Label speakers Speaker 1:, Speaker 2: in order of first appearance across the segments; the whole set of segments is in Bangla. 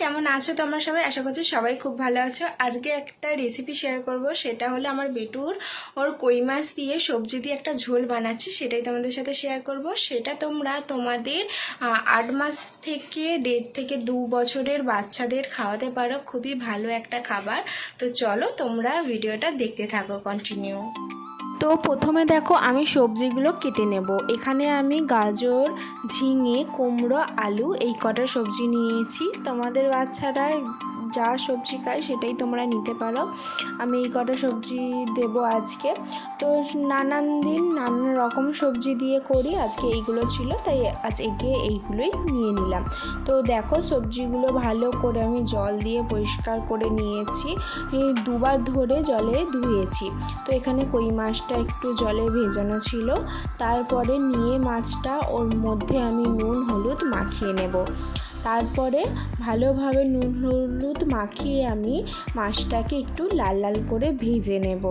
Speaker 1: কেমন আছো তোমরা সবাই? আশা করছি সবাই খুব ভালো আছো। আজকে একটা রেসিপি শেয়ার করব। সেটা হলো আমার বেটুর ওর কই মাছ দিয়ে সবজি দিয়ে একটা ঝোল বানাচ্ছি। সেটাই তোমাদের সাথে শেয়ার করব। সেটা তোমরা তোমাদের আট মাস থেকে দেড় থেকে দু বছরের বাচ্চাদের খাওয়াতে পারো। খুবই ভালো একটা খাবার। তো চলো তোমরা ভিডিওটা দেখতে থাকো কন্টিনিউ তো প্রথমে দেখো আমি সবজিগুলো কেটে নেব। এখানে আমি গাজর, ঝিঙে, কুমড়ো, আলু এই কটা সবজি নিয়েছি। তোমাদের বাচ্চারা যা সবজি খায় সেটাই তোমরা নিতে পারো। আমি এই কটা সবজি দেব আজকে। তো নানান দিন নানান রকম সবজি দিয়ে করি, আজকে এইগুলো ছিল, তাই আজ আজকে এইগুলোই নিয়ে নিলাম। তো দেখো সবজিগুলো ভালো করে আমি জল দিয়ে পরিষ্কার করে নিয়েছি দুবার ধরে জলে ধুয়েছি। তো এখানে কই মাছটা একটু জলে ভেজানো ছিল, তারপরে নিয়ে মাছটা ওর মধ্যে আমি নুন, হলুদ মাখিয়ে নেব। তারপরে ভালোভাবে নুন হলুদ মাখিয়ে আমি মাছটাকে একটু লাল লাল করে ভেজে নেব।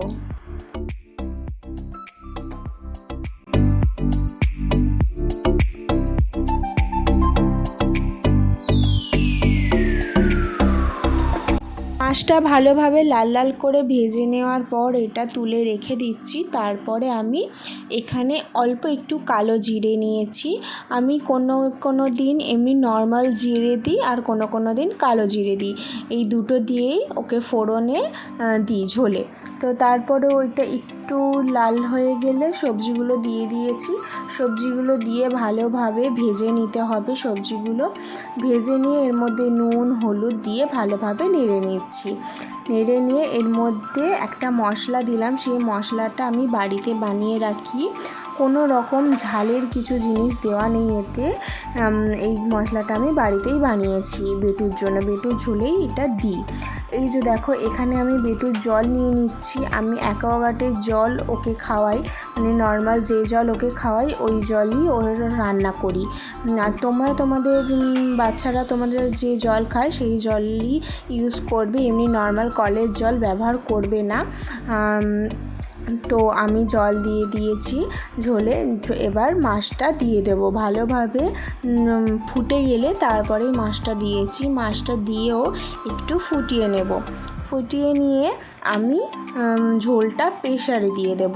Speaker 1: মাছটা ভালোভাবে লাল লাল করে ভেজে নেওয়ার পর এটা তুলে রেখে দিচ্ছি। তারপরে আমি এখানে অল্প একটু কালো জিরে নিয়েছি। আমি কোনো কোনো দিন এমনি নর্মাল জিরে দিই আর কোনো কোনো দিন কালো জিরে দিই। এই দুটো দিয়েই ওকে ফোড়নে দিই ঝোলে। তো তারপরে ওইটা একটু লাল হয়ে গেলে সবজিগুলো দিয়ে দিয়েছি। সবজিগুলো দিয়ে ভালোভাবে ভেজে নিতে হবে সবজিগুলো। ভেজে নিয়ে এর মধ্যে নুন, হলুদ দিয়ে ভালোভাবে নেড়ে নিচ্ছি। নেড়ে নিয়ে এর মধ্যে একটা মশলা দিলাম। সেই মশলাটা আমি বাড়িতে বানিয়ে রাখি। কোনো রকম ঝালের কিছু জিনিস দেওয়া নেই এতে। এই মশলাটা আমি বাড়িতেই বানিয়েছি। বেটুর জন্য বেটুর ঝোলেই এটা দিই। এই যে দেখো, এখানে আমি বেটুর জল নিয়ে নিচ্ছি। আমি অ্যাকোয়াগার্ডের জল ওকে খাওয়াই মানে নর্মাল যে জল ওকে খাওয়াই, ওই জলই ওর রান্না করি। আর তোমরা তোমাদের বাচ্চারা তোমাদের যে জল খায়, সেই জলই ইউজ করবে। এমনি নর্মাল কলের জল ব্যবহার করবে না। তো আমি জল দিয়ে দিয়েছি ঝোলে। এবার মাছটা দিয়ে দেব ভালোভাবে। ফুটে গেলে তারপরে মাছটা দিয়েছি। মাছটা দিয়েও একটু ফুটিয়ে নেব। ফুটিয়ে নিয়ে আমি ঝোলটা প্রেশারে দিয়ে দেব।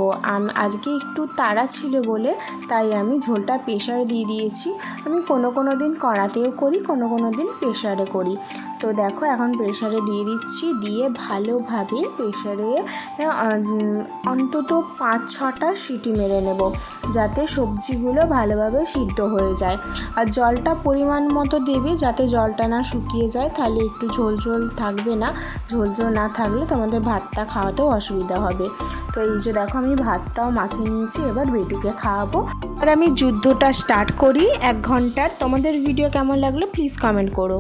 Speaker 1: আজকে একটু তাড়া ছিল বলে তাই আমি ঝোলটা প্রেশারে দিয়ে দিয়েছি। আমি কোনো কোনো দিন কড়াতেও করি, কোনো কোনো দিন প্রেশারে করি। তো দেখো এখন প্রেশারে দিয়ে দিচ্ছি, দিয়ে ভালোভাবে প্রেশারে অন্তত পাঁচ ছটা সিটি মেরে নেব যাতে সবজিগুলো ভালোভাবে সিদ্ধ হয়ে যায়। আর জলটা পরিমাণ মতো দেবে যাতে জলটা না শুকিয়ে যায়, তাহলে একটু ঝোল ঝোল থাকবে না। ঝোল ঝোল না থাকলে তোমাদের ভাতটা খাওয়াতেও অসুবিধা হবে। তো এই যে দেখো আমি ভাতটাও মাখিয়ে নিয়েছি, এবার বেটুকে খাওয়াবো। আর আমি যুদ্ধটা স্টার্ট করি, এক ঘণ্টার। তোমাদের ভিডিও কেমন লাগল প্লিজ কমেন্ট করো।